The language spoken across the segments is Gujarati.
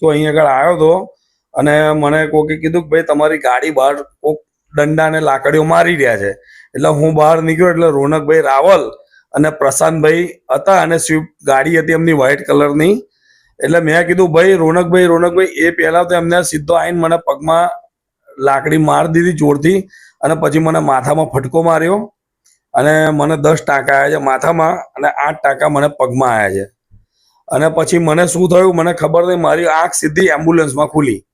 તો અહીં આગળ આવ્યો હતો અને મને કોકે કીધું કે ભાઈ, તમારી ગાડી બહાર કોક દંડા ને લાકડીઓ મારી રહ્યા છે. એટલે હું બહાર નીકળ્યો એટલે રોનકભાઈ રાવલ અને પ્રશાંતભાઈ હતા અને સ્વિફ્ટ ગાડી હતી એમની વ્હાઇટ કલરની. એટલે મેં કીધું, ભાઈ, રોનકભાઈ રોનકભાઈ, એ પહેલા તો એમને સીધો આવીને મને પગમાં લાકડી મારી દીધી જોરથી અને પછી મને માથામાં ફટકો માર્યો અને મને દસ ટાંકા આવ્યા છે માથામાં અને આઠ ટાંકા મને પગમાં આવ્યા છે. અને પછી મને શું થયું? મને ખબર નહીં. મારી આંખ સીધી એમ્બ્યુલન્સમાં ખુલી.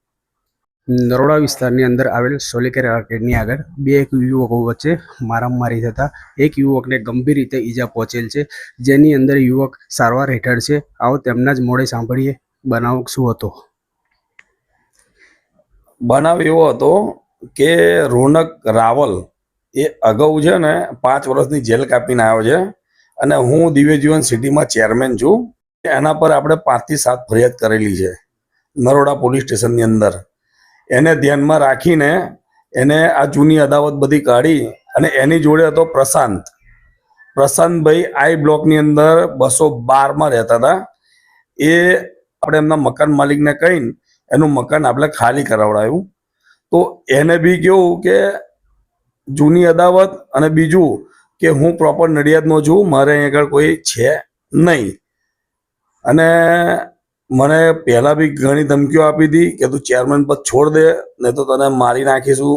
નરોડા વિસ્તારની અંદર આવેલ સોલિકેર આર્કેડની આગળ બે એક યુવકો વચ્ચે મારામારી થતા એક યુવકને ગંભીર રીતે ઈજા પહોંચેલ છે. જેની અંદર યુવક સારવાર હેઠળ છે. આવો તેમના જ મોડે સાંભળીએ. બનાવ શું હતો? બનાવ એવો હતો કે રોનક રાવલ એ અગાઉ છે ને પાંચ વર્ષની જેલ કાપીને આવ્યો છે. અને હું દિવ્ય જીવન સિટીમાં ચેરમેન છું. એના પર આપણે પાંચથી સાત ફરિયાદ કરેલી છે. નરોડા પોલીસ સ્ટેશનની અંદર. એને ધ્યાનમાં રાખીને એને આ જૂની અદાવત બધી કાઢી અને એની જોડે હતો પ્રશાંત. પ્રશાંતભાઈ આઈ બ્લોકની અંદર બસો બારમાં રહેતા હતા. એ આપણે એમના મકાન માલિકને કહીને એનું મકાન આપણે ખાલી કરાવડાયું. તો એને બી કેવું કે જૂની અદાવત અને બીજું કે હું પ્રોપર નડિયાદનો છું, મારે અહીં આગળ કોઈ છે નહીં. અને મને પહેલાં બી ઘણી ધમકીઓ આપી હતી કે તું ચેરમેન પદ છોડ દે નહીં તો તને મારી નાખીશું.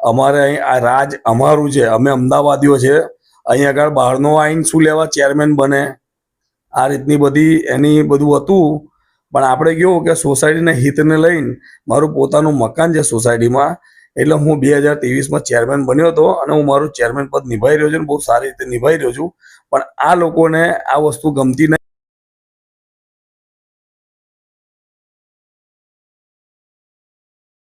અમારે અહીં આ રાજ અમારું છે, અમે અમદાવાદીઓ છે. અહીં આગળ બહારનો આવીને શું લેવા ચેરમેન બને? આ રીતની બધી એની બધું હતું. પણ આપણે કેવું કે સોસાયટીના હિતને લઈને મારું પોતાનું મકાન છે સોસાયટીમાં, એટલે હું બે હજાર ત્રેવીસમાં ચેરમેન બન્યો હતો અને હું મારું ચેરમેન પદ નિભાઈ રહ્યો છું બહુ સારી રીતે નિભાઈ રહ્યો છું. પણ આ લોકોને આ વસ્તુ ગમતી નહીં